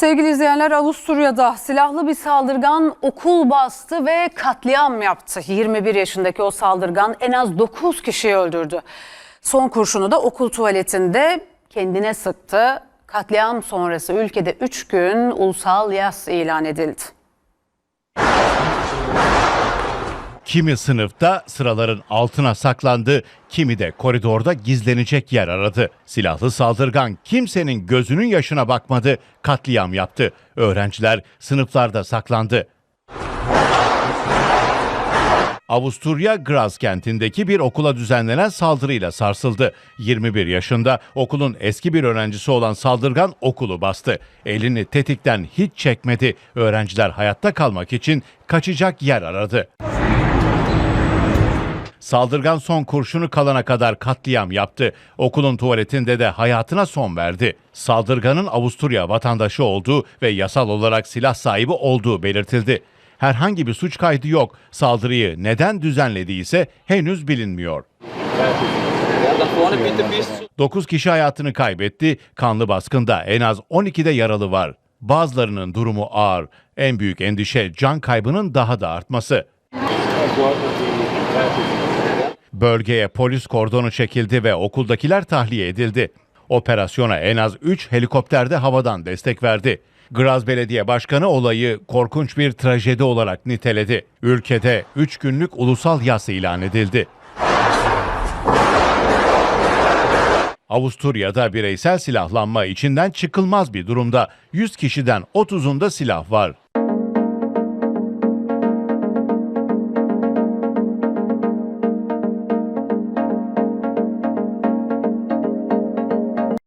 Sevgili izleyenler Avusturya'da silahlı bir saldırgan okul bastı ve katliam yaptı. 21 yaşındaki o saldırgan en az 9 kişiyi öldürdü. Son kurşunu da okul tuvaletinde kendine sıktı. Katliam sonrası ülkede 3 gün ulusal yas ilan edildi. Kimi sınıfta sıraların altına saklandı, kimi de koridorda gizlenecek yer aradı. Silahlı saldırgan kimsenin gözünün yaşına bakmadı, katliam yaptı. Öğrenciler sınıflarda saklandı. Avusturya Graz kentindeki bir okula düzenlenen saldırıyla sarsıldı. 21 yaşında okulun eski bir öğrencisi olan saldırgan okulu bastı. Elini tetikten hiç çekmedi. Öğrenciler hayatta kalmak için kaçacak yer aradı. Saldırgan son kurşunu kalana kadar katliam yaptı. Okulun tuvaletinde de hayatına son verdi. Saldırganın Avusturya vatandaşı olduğu ve yasal olarak silah sahibi olduğu belirtildi. Herhangi bir suç kaydı yok. Saldırıyı neden düzenlediyse henüz bilinmiyor. Da vorne bitte bis zu 9 kişi hayatını kaybetti. Kanlı baskında en az 12'de yaralı var. Bazılarının durumu ağır. En büyük endişe can kaybının daha da artması. Bölgeye polis kordonu çekildi ve okuldakiler tahliye edildi. Operasyona en az 3 helikopter de havadan destek verdi. Graz Belediye Başkanı olayı korkunç bir trajedi olarak niteledi. Ülkede 3 günlük ulusal yas ilan edildi. Avusturya'da bireysel silahlanma içinden çıkılmaz bir durumda. 100 kişiden 30'unda silah var.